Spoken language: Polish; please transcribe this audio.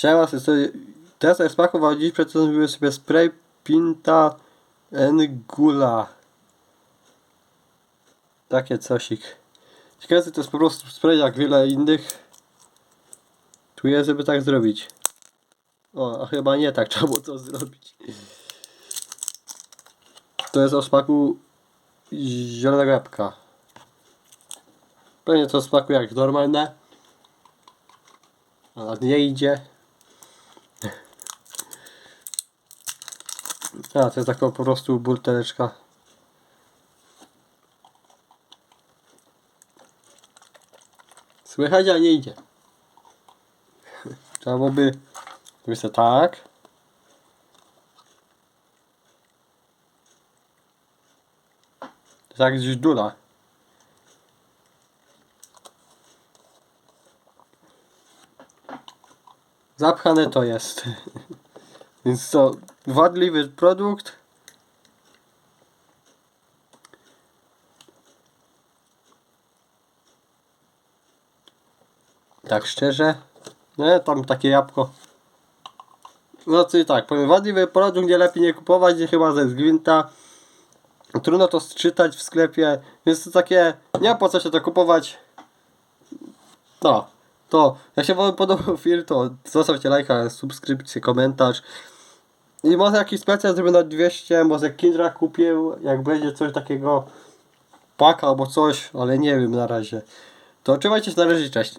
To jest teraz smakował dziś przedstawiłem sobie spray Pinta Engula. Takie cosik. Ciekawe, to jest po prostu spray jak wiele innych. Tu jest, żeby tak zrobić. O, a chyba nie tak trzeba było to zrobić. To jest o smaku zielonego jabłka. Pewnie to smaku jak normalne. A nie idzie. A, to jest taka po prostu bulteleczka. Słychać, a nie idzie. Trzeba byłoby... Myślę tak. Tak gdzieś dula. Zapchane to jest. Więc co, wadliwy produkt. Tak szczerze. Nie, tam takie jabłko. No czyli tak, powiem, wadliwy produkt nie lepiej nie kupować, nie chyba ze Gwinta. Trudno to czytać w sklepie, więc to takie, nie po co się to kupować. No, to jak się wam podobał film, to zostawcie lajka, subskrypcję, komentarz. I może jakiś specjal zrobię na 200, może Kindra kupię, jak będzie coś takiego, paka albo coś, ale nie wiem na razie. To trzymajcie się na razie, cześć.